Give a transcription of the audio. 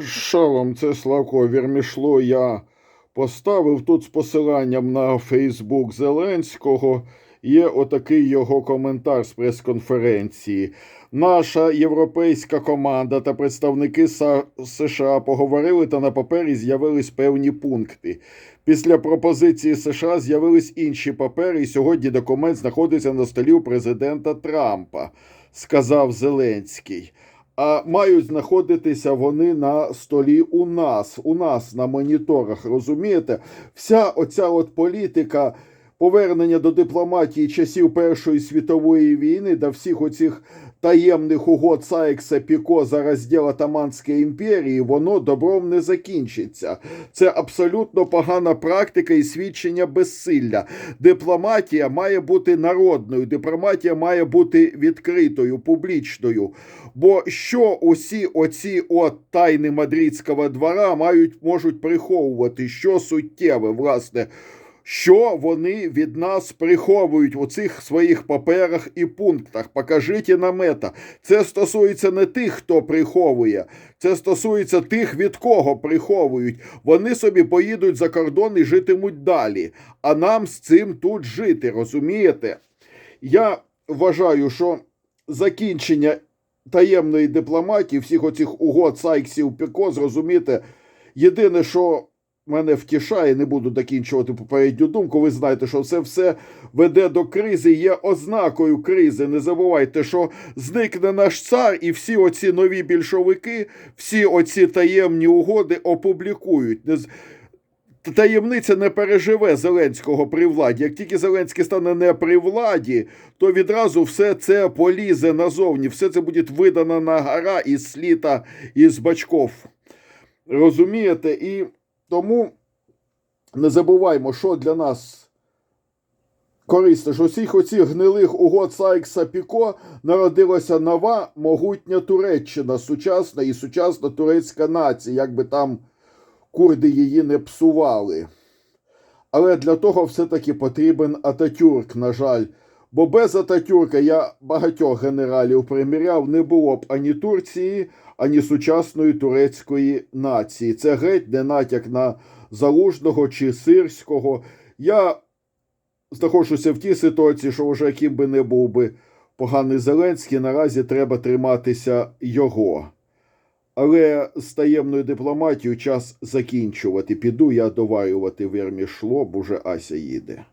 Шалом, це Славко Вірмішло. Я поставив тут з посиланням на Фейсбук Зеленського. Є отакий його коментар з прес-конференції. Наша європейська команда та представники США поговорили та на папері з'явились певні пункти. Після пропозиції США з'явились інші папери, і сьогодні документ знаходиться на столі у президента Трампа, сказав Зеленський. А мають знаходитися вони на столі у нас, у нас на моніторах. Розумієте? Вся оця от політика повернення до дипломатії часів Першої світової війни до всіх оцих таємних угод Сайкса Піко за розділ Атаманської імперії, воно добром не закінчиться. Це абсолютно погана практика і свідчення безсилля. Дипломатія має бути народною, дипломатія має бути відкритою, публічною. Бо що усі оці от тайни мадридського двора мають можуть приховувати? Що суттєве, власне? Що вони від нас приховують у цих своїх паперах і пунктах? Покажіть нам это. Це стосується не тих, хто приховує, це стосується тих, від кого приховують. Вони собі поїдуть за кордон і житимуть далі. А нам з цим тут жити, розумієте? Я вважаю, що закінчення таємної дипломатії, всіх оцих угод Сайксів Піко, зрозумієте, єдине, що мене втішає, не буду докінчувати попередню думку. Ви знаєте, що це все веде до кризи, є ознакою кризи. Не забувайте, що зникне наш цар, і всі оці нові більшовики, всі оці таємні угоди опублікують. Таємниця не переживе Зеленського при владі. Як тільки Зеленський стане не при владі, то відразу все це полізе назовні, все це буде видано на гора із сліта із бачков. Розумієте? І тому не забуваймо, що для нас корисно, що всіх оцих гнилих угод Сайкса Піко народилася нова могутня Туреччина, сучасна і сучасна турецька нація, як би там курди її не псували. Але для того все-таки потрібен Ататюрк, на жаль. Бо без Ататюрка я багатьох генералів приміряв, не було б ані Турції, ані сучасної турецької нації. Це геть не натяк на Залужного чи Сирського. Я знаходжуся в тій ситуації, що вже яким би не був би поганий Зеленський, наразі треба триматися його. Але з таємною дипломатією час закінчувати. Піду я доварювати вермішло, бо вже Ася їде.